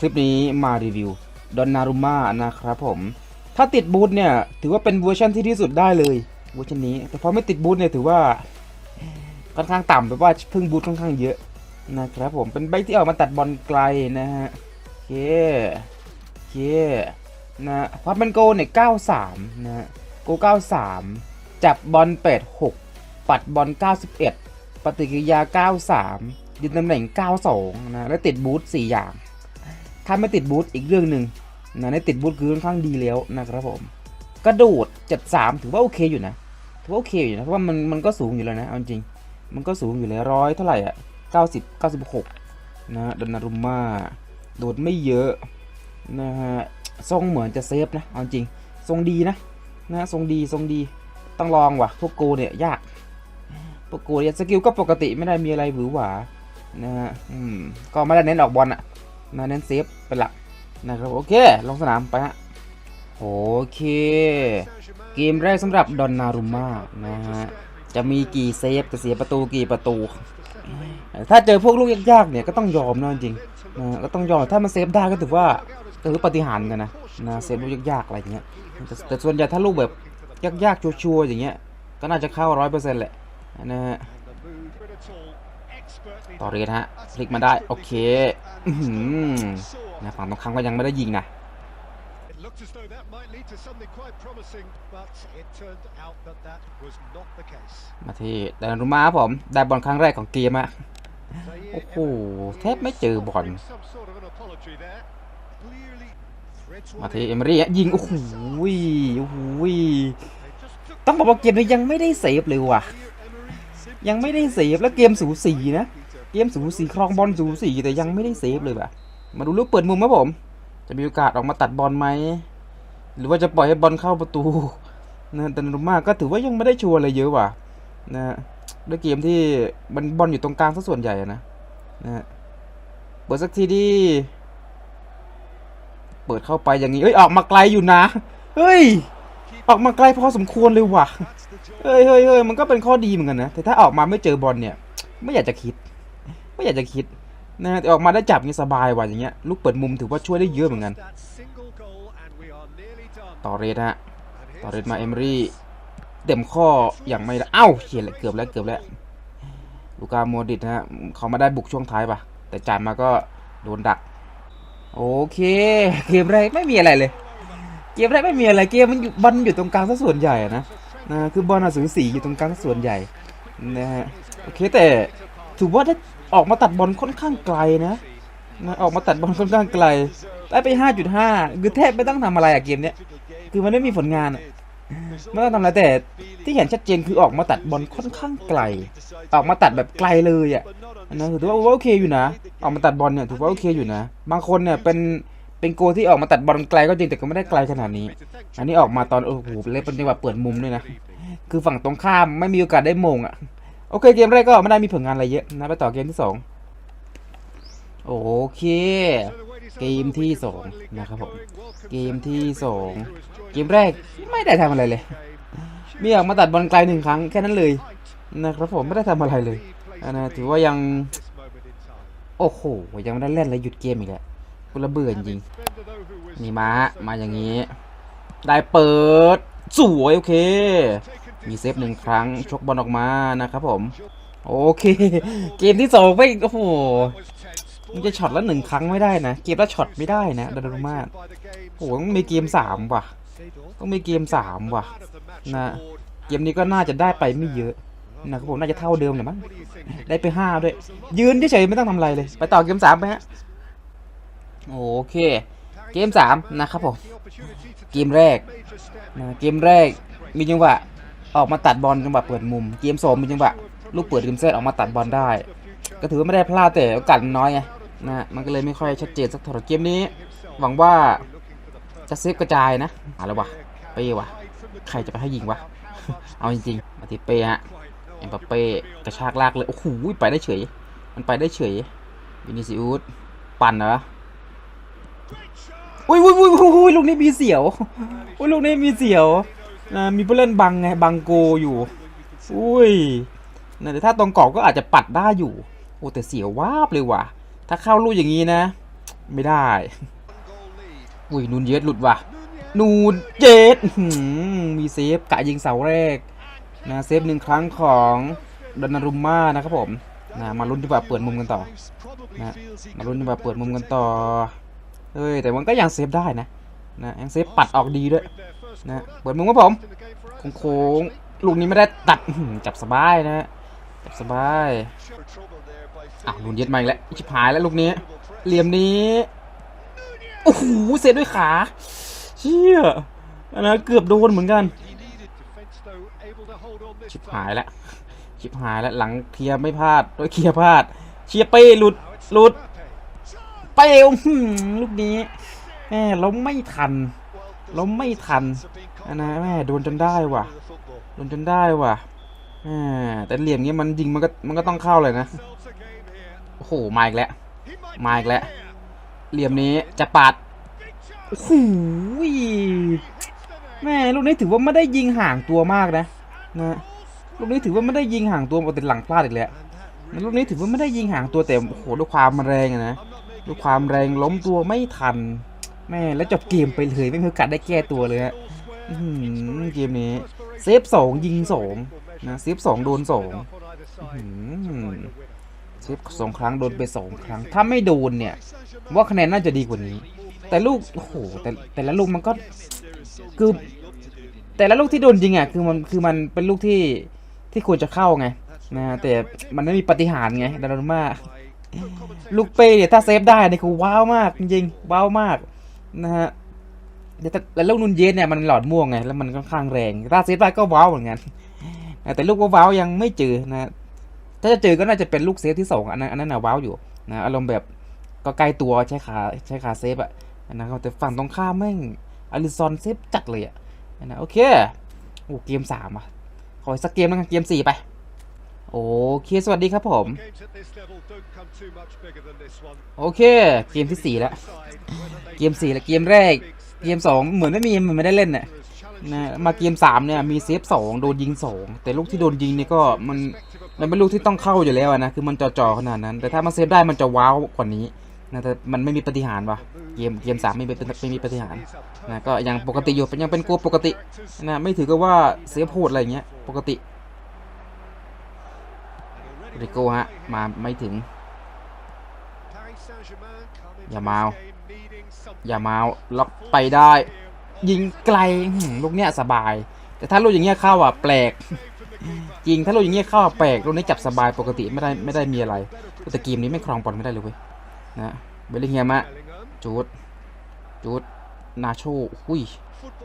คลิปนี้มารีวิวดอนนารุม่านะครับผม ถ้าติดบูทเนี่ยถือว่าเป็นเวอร์ชันที่ที่สุดได้เลยเวอร์ชันนี้ แต่พอไม่ติดบูทเนี่ยถือว่าค่อนข้างต่ำแปลว่าเพิ่งบูทค่อนข้างเยอะนะครับผมเป็นใบที่ออกมาตัดบอลไกลนะฮะเคเคนะความเป็นโกเนี่ย93นะฮะโก93 จับบอล86ปัดบอล91 ปฏิกิริยา 93ยืนตำแหน่ง 92 นะ และติดบูท4อย่าง ถ้าไม่ติดบูทอีกเรื่องหนึ่งนะในติดบูทคือค่อนข้างดีแล้วนะครับผม กระโดด73ถือว่าโอเคอยู่นะถือว่าโอเคอยู่นะเพราะว่ามันมันก็สูงอยู่แล้วนะเอาจริง มันก็สูงอยู่แล้วร้อยเท่าไหร่อะเก้าสิบเก้าสิบหกนะดนนารุมมาโดดไม่เยอะนะฮะทรงเหมือนจะเซฟนะเอาจริง ทรงดีนะนะฮะทรงดีทรงดีต้องลองว่ะพวกโกเนี่ยยากพวกโกเนี่ยสกิลก็ปกติไม่ได้มีอะไรหวือหวานะฮะอืมก็ไม่ได้เน้นออกบอลอะ นะเน้นเซฟเป็นหลักนะครับโอเค ลงสนามไปฮะโอเค เกมแรกสำหรับดอนนารุม่านะฮะจะมีกี่เซฟจะเสียประตูกี่ประตู ถ้าเจอพวกลูกยากๆเนี่ยก็ต้องยอมนะจริงนะก็ต้องยอมถ้ามันเซฟได้ก็ถือว่าก็ถือปฏิหารกันนะนะเซฟลูกยากๆอะไรอย่างเงี้ยแต่แต่ส่วนใหญ่ถ้าลูกแบบยากๆชัวร์ๆอย่างเงี้ยก็น่าจะเข้าร้อยเปอร์เซ็นต์แหละนะฮะ ต่อเรียนฮะพลิกมาได้ โอเคอื้อหือนะฝั่งตรงข้ามก็ยังไม่ได้ยิงนะ It looked as though that might lead to something quite promising, but it turned out that that was not the case. มาที่ดารุมาครับผม ได้บอลครั้งแรกของเกมอะโอ้โหแทบไม่เจอบอล Some sort of an apology there. Clearly, threats มา were ที่เอมอรี่ฮะยิง โอ้โหโอ้โห They just took ต้องบอกว่าเกมนี้ยังไม่ได้เซฟเลยว่ะ clear Emery. Simply ยังไม่ได้เซฟแล้วเกมสูสีนะ เกมสูสีครองบอลสูสีแต่ยังไม่ได้เซฟเลยว่ะ มาดูลูกเปิดมุมครับผม จะมีโอกาสออกมาตัดบอลไหม หรือว่าจะปล่อยให้บอลเข้าประตูนะแต่นุมาก็ถือว่ายังไม่ได้ชัวร์อะไรเยอะว่ะนะด้วยเกมที่มันบอลอยู่ตรงกลางซะส่วนใหญ่นะนะเปิดสักทีดี เปิดเข้าไปอย่างนี้เอ้ยออกมาไกลอยู่นะ เฮ้ย ออกมาไกลพอสมควรเลยว่ะ เฮ้ยเฮ้ยเฮ้ยมันก็เป็นข้อดีเหมือนกันนะ แต่ถ้าออกมาไม่เจอบอลเนี่ย ไม่อยากจะคิด ไม่อยากจะคิดนะแต่ออกมาได้จับงี้สบายว่ะอย่างเงี้ยลูกเปิดมุมถือว่าช่วยได้เยอะเหมือนกัน ต่อเรดฮะต่อเรดมาเอมรี่เต็มข้ออย่างไม่เอ้าเขียนเลยเกือบแล้วเกือบแล้วลูกาโมดิดฮะเขามาได้บุกช่วงท้ายปะแต่จ่ายมาก็โดนดัก โอเคเกมแรกไม่มีอะไรเลย เกมแรกไม่มีอะไรเกมมันอยู่บอลอยู่ตรงกลางซะส่วนใหญ่นะนะคือบอลอะสูสีอยู่ตรงกลางส่วนใหญ่นะฮะโอเคแต่ถือว่าได้ ออกมาตัดบอลค่อนข้างไกลนะนะออกมาตัดบอลค่อนข้างไกล ได้ไป 5.5 คือแทบไม่ต้องทำอะไรอะเกมเนี้ย คือมันไม่มีผลงานอะไม่ต้องทำอะไรแต่ที่เห็นชัดเจนคือออกมาตัดบอลค่อนข้างไกล ออกมาตัดแบบไกลเลยอะนะถือว่าโอเคอยู่นะ ออกมาตัดบอลเนี่ยถือว่าโอเคอยู่นะ บางคนเนี่ยเป็นเป็นโกที่ออกมาตัดบอลไกลก็จริงแต่ก็ไม่ได้ไกลขนาดนี้ อันนี้ออกมาตอนโอ้โหเล่นเป็นจังหวะเปิดมุมด้วยนะ คือฝั่งตรงข้ามไม่มีโอกาสได้มงอะ โอเคเกมแรกก็ไม่ได้มีผลงานอะไรเยอะนะไปต่อเกมที่สองโอเค เกมที่สองนะครับผมเกมที่สองเกมแรกไม่ได้ทำอะไรเลยมีออกมาตัดบอลไกลหนึ่งครั้งแค่นั้นเลยนะครับผมไม่ได้ทำอะไรเลยนะถือว่ายัง โอ้โหยังไม่ได้เล่นเลยหยุดเกมอีกแล้วกูระเบื่อจริงนี่มามาอย่างนี้ ได้เปิด สวย โอเค มีเซฟหนึ่งครั้งชกบอลออกมานะครับผม โอเค เกมที่สองไม่โอ้โหมันจะช็อตละหนึ่งครั้งไม่ได้นะ เกมละช็อตไม่ได้นะดารุมาโอ้โหต้องมีเกมสามว่ะ ต้องมีเกมสามว่ะนะเกมนี้ก็น่าจะได้ไปไม่เยอะนะครับผมน่าจะเท่าเดิมเลยมั้งได้ไปห้าด้วย ยืนเฉยๆไม่ต้องทำอะไรเลย ไปต่อเกมสามไปฮะโอเค เกมสามนะครับผมเกมแรกนะเกมแรกมีจังหวะ ออกมาตัดบอลจังหวะเปิดมุม เกมสองมีจังหวะลูกเปิดริมเส้นออกมาตัดบอลได้ ก็ถือว่าไม่ได้พลาดแต่โอกาสมันน้อยไงนะมันก็เลยไม่ค่อยชัดเจนสักเท่าไหร่เกมนี้ หวังว่าจะเซฟกระจายนะอาละวะเป้วะใครจะไปให้ยิงวะเอาจริงๆมาติเป้ฮะเอ็มบัปเป้กระชากลากเลยโอ้โหไปได้เฉย มันไปได้เฉยวินิซิอุสปั่นเหรออุ้ยอุ้ยอุ้ยอุ้ยลูกนี้มีเสียวอุ้ยลูกนี้มีเสียว นะมีผู้เล่นบังไงบังโกอยู่ อุ้ยนะแต่ถ้าตรงกรอบก็อาจจะปัดได้อยู่ โอ้แต่เสียววาบเลยว่ะ ถ้าเข้าลูกอย่างนี้นะ ไม่ได้ อุ้ยนูนเยสหลุดว่ะ นูนเยสมีเซฟกะยิงเสาแรกนะเซฟหนึ่งครั้งของดอนารุมม่านะครับผมนะมาลุ้นดีกว่าเปิดมุมกันต่อนะมาลุ้นดีกว่าเปิดมุมกันต่อเฮ้ยแต่มันก็ยังเซฟได้นะนะยังเซฟปัดออกดีด้วย นะเปิดมุมครับผมโค้งๆลูกนี้ไม่ได้ตัดจับสบายนะ จับสบายอะลุนเย็ดมาอีกแล้วชิบหายแล้วลูกนี้เหลี่ยมนี้โอ้โหเซฟด้วยขาเชี่ยนะเกือบโดนเหมือนกันชิบหายแล้วชิบหายแล้วหลังเคลียร์ไม่พลาดโดยเคลียร์พลาด เชียเป้หลุดหลุดเป้ลูกนี้แม่เราไม่ทัน เราไม่ทันอันนะแม่โดนจนได้ว่ะโดนจนได้ว่ะแต่เหลี่ยมเงี้ยมันยิงมันก็มันก็ต้องเข้าเลยนะโอ้โหมาอีกแล้วมาอีกแล้วเหลี่ยมนี้จะปาดโอ้โหแม่ลูกนี้ถือว่าไม่ได้ยิงห่างตัวมากนะนะลูกนี้ถือว่าไม่ได้ยิงห่างตัวปกติหลังพลาดอีกแล้วลูกนี้ถือว่าไม่ได้ยิงห่างตัวแต่โอ้โหด้วยความแรงนะด้วยความแรงล้มตัวไม่ทัน แม่แล้วจบเกมไปเลยไม่มีโอกาสได้แก้ตัวเลยฮะเกมนี้เซฟสองยิงสองนะเซฟสองโดนสองเซฟสองครั้งโดนไปสองครั้ง ถ้าไม่โดนเนี่ย ว่าคะแนนน่าจะดีกว่านี้ แต่ลูกโอ้โหแต่แต่ละลูกมันก็คือแต่ละลูกที่โดนยิงอะคือมันคือมันเป็นลูกที่ที่ควรจะเข้าไงนะแต่มันไม่มีปฏิหารไงดารุมาลูกเป้เนี่ยถ้าเซฟได้เนี่ยคือว้าวมากจริงว้าวมาก นะฮะแต่แต่แต่ลูกนุนเยสเนี่ยมันหลอดม่วงไงแล้วมันค่อนข้างแรงถ้าเซฟได้ก็ว้าวเหมือนกันแต่ลูกว้าวยังไม่เจอนะถ้าจะเจอก็น่าจะเป็นลูกเซฟที่สองอันนั้นอันนั้นน่ะว้าวอยู่นะอารมณ์แบบก็ใกล้ตัวใช้ขาใช้ขาเซฟอะนะครับแต่ฝั่งตรงข้ามแม่งอลิซอนเซฟจัดเลยอะนะโอเคโอ้เกมสามอะขอสักเกมแล้วกันเกมสี่ไป โอเค สวัสดีครับผม โอเค เกมที่สี่แล้ว เกมสี่แล้ว เกมแรก เกมสองเหมือนไม่มีมันไม่ได้เล่นน่ะนะมาเกมสามเนี่ยมีเซฟสองโดนยิงสองแต่ลูกที่โดนยิงเนี่ยก็มันมันเป็นลูกที่ต้องเข้าอยู่แล้วนะคือมันจ่อๆขนาดนั้น แต่ถ้ามันเซฟได้มันจะว้าวกว่านี้นะแต่มันไม่มีปฏิหารว่ะเกมเกมสามไม่เป็นไม่มีปฏิหารนะก็ยังปกติอยู่ยังเป็นกูปกตินะไม่ถือกับว่าเซฟโหดอะไรเงี้ยปกติ ริโก้ฮะ มาไม่ถึง อย่ามาเอาอย่ามาล็อกไปได้ ยิงไกลอื้อหือลูกเนี้ยสบาย แต่ถ้าลูกอย่างเงี้ยเข้าอะแปลกจริงถ้าลูกอย่างเงี้ยเข้าอะแปลกลูกนี้จับสบายปกติไม่ได้ไม่ได้มีอะไร แต่เกมนี้ไม่ครองบอลไม่ได้เลยเว้ยนะเบลลิงแฮมอะจูดจูดนาโชหุย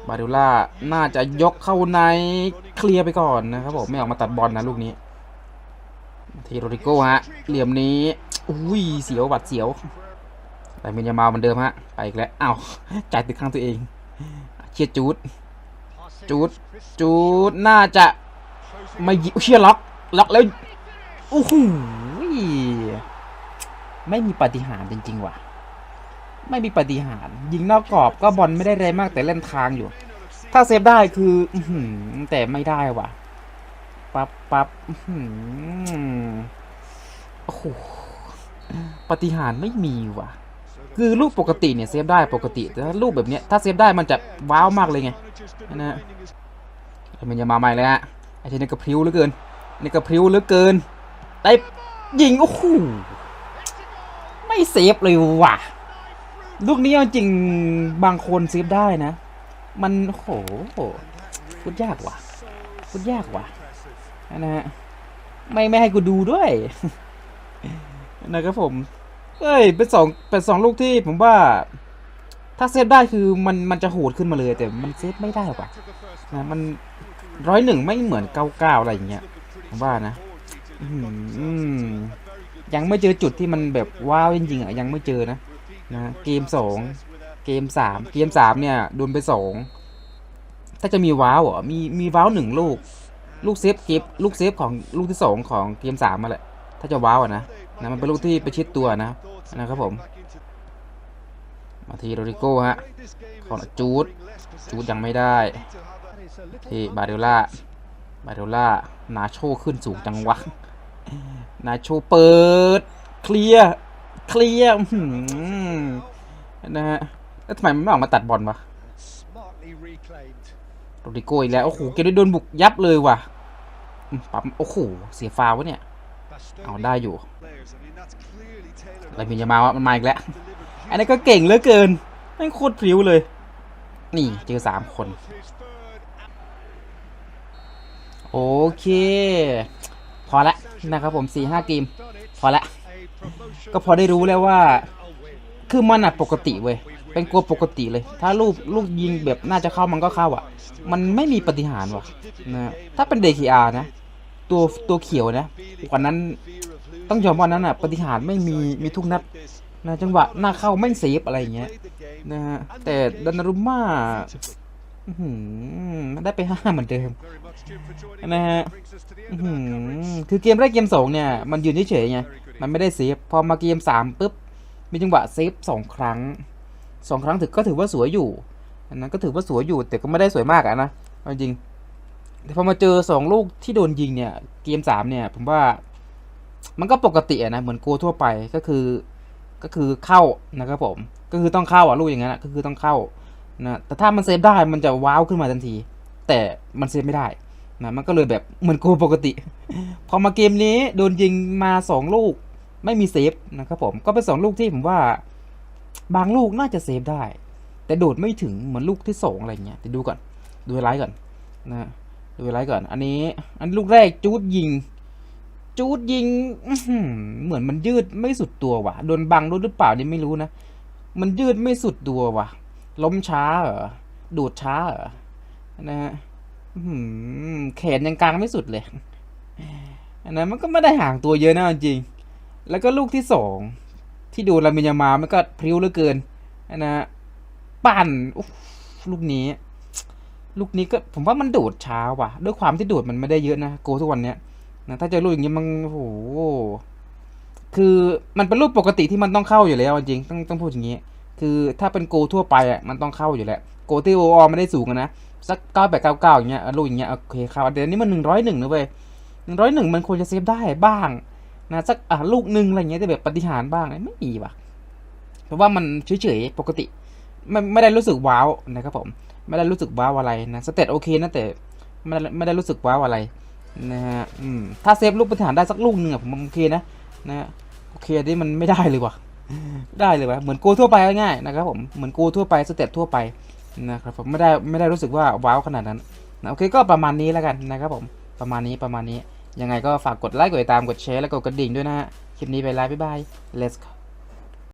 บาเดล่าน่าจะยกเข้าในเคลียร์ไปก่อนนะครับผมไม่ออกมาตัดบอลนะลูกนี้ ทีโรดิโก้ฮะ เหลี่ยมนี้ อุ้ย เสียวบัดเสียว แต่เมนยามาเหมือนเดิมฮะ ไปอีกแล้วอ้าวจ่ายติดข้างตัวเอง เชียร์จูด จูด จูด น่าจะไม่ยิเชียร์ล็อก ล็อกแล้ว โอ้โหไม่มีปฏิหารจริง ๆ ว่ะ ไม่มีปฏิหารยิงนอกกรอบก็บอลไม่ได้แรงมากแต่เล่นทางอยู่ ถ้าเซฟได้คือ แต่ไม่ได้ว่ะ ปั๊บปั๊บอือหือโอ้โหปฏิหารไม่มีว่ะ คือลูกปกติเนี่ยเซฟได้ปกติ แต่ถ้าลูกแบบเนี้ยถ้าเซฟได้มันจะว้าวมากเลยไงนะฮะมันจะมาใหม่เลยฮะไอ้ทีนี่กระพริ้วเหลือเกินนี่กระพริ้วเหลือเกินได้ยิงโอ้โหไม่เซฟเลยว่ะ ลูกนี้จริงบางคนเซฟได้นะ มันโอ้โหพูดยากว่ะพูดยากว่ะ นะฮะไม่ไม่ให้กูดูด้วยนะครับผมเอ้ยเป็นสองเป็นสองลูกที่ผมว่า ถ้าเซฟได้คือมันมันจะโหดขึ้นมาเลยแต่มันเซฟไม่ได้ว่ะนะมันร้อยหนึ่งไม่เหมือนเก้าเก้าอะไรอย่างเงี้ยผมว่านะยังไม่เจอจุดที่มันแบบว้าวจริงๆอะยังไม่เจอนะนะเกมสองเกมสามเกมสามเนี่ยโดนไปสองถ้าจะมีว้าวเหรอมีมีว้าวหนึ่งลูก ลูกเซฟเกมลูกเซฟของลูกที่สองของเกมสามมาแหละถ้าจะว้าวนะนะมันเป็นลูกที่ไปชิดตัวนะนะครับผม มาทีโรดิโก้ฮะของจูดจูดยังไม่ได้ที่บาเดล่าบาเดล่านาโชขึ้นสูงจังวะนาโชเปิด เคลียร์เคลียร์นะฮะแล้วทำไมมันไม่ออกมาตัดบอลวะโรดิโก้อีกแล้ว โอ้โห เกมนี้โดนบุกยับเลยว่ะ ปั๊ม โอ้โห เสียฟาวล์วะเนี่ย เอาได้อยู่อะไรมีจะมาวะมันมาอีกแล้ว อันนี้ก็เก่งเหลือเกินแม่งโคตรพริ้วเลย นี่เจอสามคน His third โอเค พอละนะครับผมสี่ห้าเกม done it. พอละ A promotion ก็พอได้รู้แล้วว่า a win. คือมันอะปกติเว้ยเป็นกลัวปกติเลย ถ้าลูกลูกยิงแบบน่าจะเข้ามันก็เข้าอะ มันไม่มีปฏิหารย์ว่ะนะถ้าเป็น DKR นะ ตัวตัวเขียวนะวันนั้นต้องยอมว่านั้นอะปฏิหารไม่มีมีทุกนัดนะจังหวะหน้าเข้าไม่เซฟอะไรอย่างเงี้ยนะฮะแต่ดอนนารุมม่าได้ไปห้าเหมือนเดิมนะฮะคือเกมแรกเกมสองเนี่ยมันยืนเฉยๆไงมันไม่ได้เซฟพอมาเกมสามปุ๊บมีจังหวะเซฟสองครั้งสองครั้งถือก็ถือว่าสวยอยู่อันนั้นก็ถือว่าสวยอยู่แต่ก็ไม่ได้สวยมากอะนะจริง แต่พอมาเจอสองลูกที่โดนยิงเนี่ย เกมสามเนี่ย ผมว่า มันก็ปกติะนะเหมือนโกทั่วไปก็คือ ก็คือเข้านะครับผม ก็คือต้องเข้าอะลูกอย่างนั้นก็คือต้องเข้านะแต่ถ้ามันเซฟได้มันจะว้าวขึ้นมาทันที แต่มันเซฟไม่ได้นะมันก็เลยแบบเหมือนโกปกติ พอมาเกมนี้โดนยิงมาสองลูกไม่มีเซฟนะครับผมก็เป็นสองลูกที่ผมว่า บางลูกน่าจะเซฟได้ แต่โดดไม่ถึงเหมือนลูกที่สองอะไรเงี้ยเดี๋ยวดูก่อนดูไลท์ก่อนนะ ดูไลท์ก่อน อันนี้ อันลูกแรกจูดยิง จูดยิงเหมือนมันยืดไม่สุดตัวว่ะโดนบังด้วยหรือเปล่านี่ไม่รู้นะ มันยืดไม่สุดตัวว่ะ ล้มช้าเหรอโดดช้าเหรอนะฮะแขนยังกลางไม่สุดเลย อันนั้นมันก็ไม่ได้ห่างตัวเยอะนะจริง แล้วก็ลูกที่สองที่ดนลามินยามามันก็พริ้วเหลือเกินนะฮะปั่นลูกนี้ ลูกนี้ก็ผมว่ามันโดดช้าว่ะ ด้วยความที่โดดมันไม่ได้เยอะนะโกทุกวันเนี้ยนะถ้าเจอลูกอย่างนี้มันโอ้โหคือมันเป็นลูกปกติที่มันต้องเข้าอยู่แล้วจริงต้องต้องพูดอย่างนี้ คือถ้าเป็นโกทั่วไปอะมันต้องเข้าอยู่แล้วโกที่โออไม่ได้สูงอะนะสักเก้าแปดเก้าเก้าอย่างเงี้ยลูกอย่างเงี้ยโอเคเข้าแต่อันนี้มันหนึ่งร้อยหนึ่งนะเว้ยหนึ่งร้อยหนึ่งมันควรจะเซฟได้บ้างนะสักอะลูกหนึ่งอะไรเงี้ยแต่แบบปฏิหารบ้างไม่มีว่ะเพราะว่ามันเฉยๆปกติไม่ไม่ได้รู้สึกว้าวนะครับผม ไม่ได้รู้สึกว้าวอะไรนะสเตตโอเคนะแต่ไม่ได้ไม่ได้รู้สึกว้าวอะไรนะฮะอืมถ้าเซฟลูกปฏิหารย์ได้สักลูกหนึ่งอะผมโอเคนะนะโอเคอันนี้มันไม่ได้เลยว่ะได้เลยวะเหมือนโกทั่วไปง่ายนะครับผมเหมือนโกทั่วไปสเตตทั่วไปนะครับผมไม่ได้ไม่ได้รู้สึกว่าว้าวขนาดนั้นนะโอเคก็ประมาณนี้แล้วกันนะครับผมประมาณนี้ประมาณนี้ยังไงก็ฝากกดไลค์กดติดตามกดแชร์และกดกระดิ่งด้วยนะฮะคลิปนี้ไปแล้วบ๊ายบาย let's go